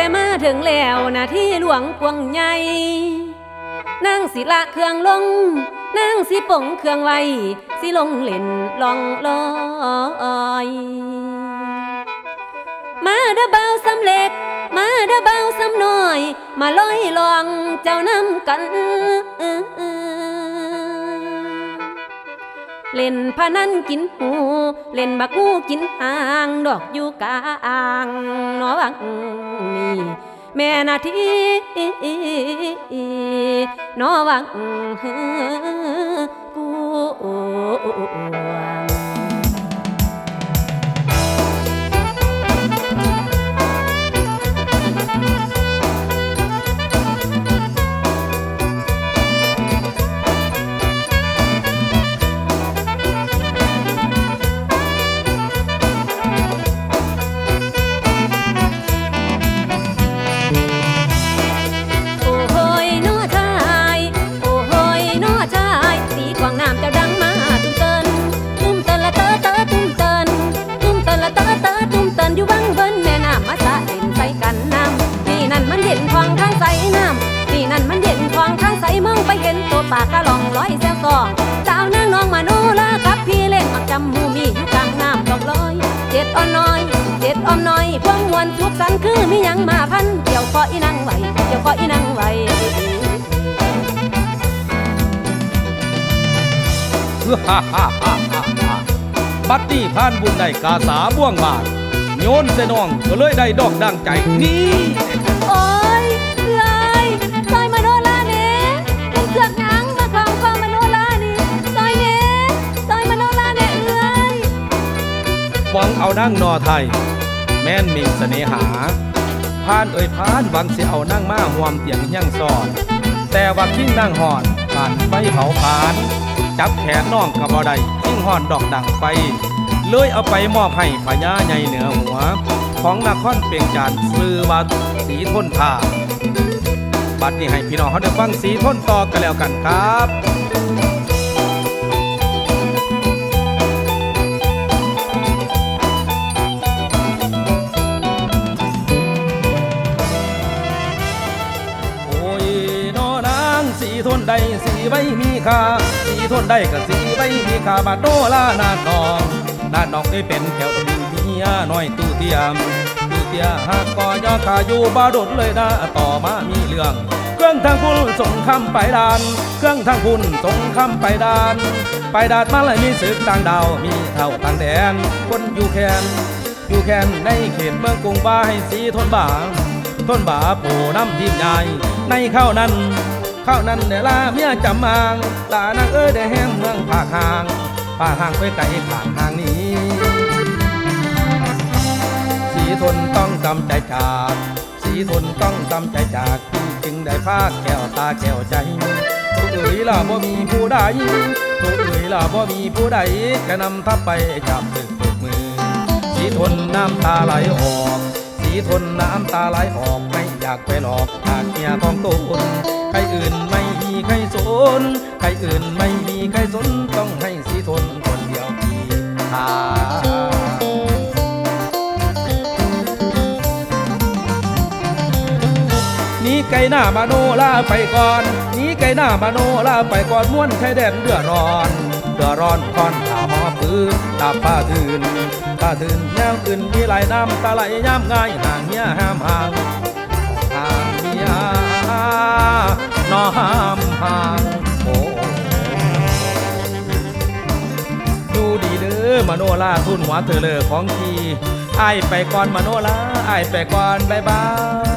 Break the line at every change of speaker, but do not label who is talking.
แต่มาถึงแล้วนาที่หลวงกวงใหญ่นางสิละเครื่องลงนางสิปงเครื่องไว้สิลงเล่นลองลอย มาเด้อเบาสำเล็ก มาเด้อเบาสำน้อย มาลอยลองเจ้านำกัน เล่นพานันกินหู เล่นบักงูกินหาง ดอกอยู่กลางนอวังนี่แม่นาทีนอวังกู ปากกะลองร้อยแซวซองสาวนางน้องมาโนลากับพี่เล่นมักจำหมูมีอยู่กลางน้ำดอกลอยเจ็ดอ่อนน้อย เจ็ดอ่อนน้อยพวงมวนทุกสันคือมีหยังมาพันเกี่ยวคออีนังไหวเกี่ยวคออีนังไหว
ฮ่าฮ่าฮ่าฮ่าฮ่าบัดนี้ผ่านบุญได้กาสาบ่วงบาทโยนเสนองก็เลยได้ดอกดังใจนี่
โอ้ นั่งนอ
ไทย แม่นมิงเสน่หาผ่านเอ่ยผ่านวังสิเอานั่งมาหวมเตียงเฮียงซอนแต่ว่าทิ้งนั่งหอนผ่านไฟเผาผาน จับแขนน้องกับบ่ได้ทิ้งหอนดอกดังไฟเลยเอาไปมอบให้พญาใหญ่เหนือหัว ของนครเปียงจันซื้อว่าสีทนท่าบัดนี้ให้พี่น้องเขาได้ฟังสีทนต่อกันแล้วกันครับ สีทนใดสีใบมีค่าสีทนใดกับสีใบมีค่าบาดโนลานาดนองนาดนองได้เป็นแถวมีเมียน้อยตู้เทียมตู้เทียหากก็ยอขาอยู่บาดดเลยนะต่อมามีเรื่อง เครื่องทางคุณส่งคำไปดาน เครื่องทางคุณส่งคำไปดาน ไปดาดมาเลยมีศึกต่างดาวมีเท่าต่างแดนคนอยู่แคนอยู่แคนในเขตเมืองกรุงบ้าให้สีทนบางต้นบาปูน้ำทีมใหญ่ในข้าวนั้น ข้าวนั้นเดลาเมียจำมางลานางเอ้ยได้แห้งเมืองผากห่างป่าห่างไปไกลผ่านห่างนี้ สีทนต้องจำใจจาก สีทนต้องจำใจจากจึงได้พากแก้วตาแก้วใจทุกเอ๋ยล่ะบ่มีผู้ใดทุกเอ๋ยล่ะบ่มีผู้ใดจะนำทัพไปจับตึกปรบมือ สีทนน้ำตาไหลออก สีทนน้ำตาไหลออกไม่ากไปหลอกหากเมียของตนใครอื่นไม่มีใครสน ใครอื่นไม่มีใครสนต้องให้สีทนคนเดียวที่ทานีไก่หน้ามาโนลาไปก่อนนีไก่หน้ามาโนลาไปก่อนม้วนไข่แดนเดือดร้อนเดือดร้อนค่อนขาวหอปืนตาป้าทืนป้าทืนแนวอื่นมีไหลน้ำตาไหลย่ำง่ายห่างเมียห้ามห่าง ทางยานอห้ามห่างโอดูดีเด้อมโนลาทุนหัวเธอเลอของทีไอไปก่อนมโนลาไอไปก่อนบายบาย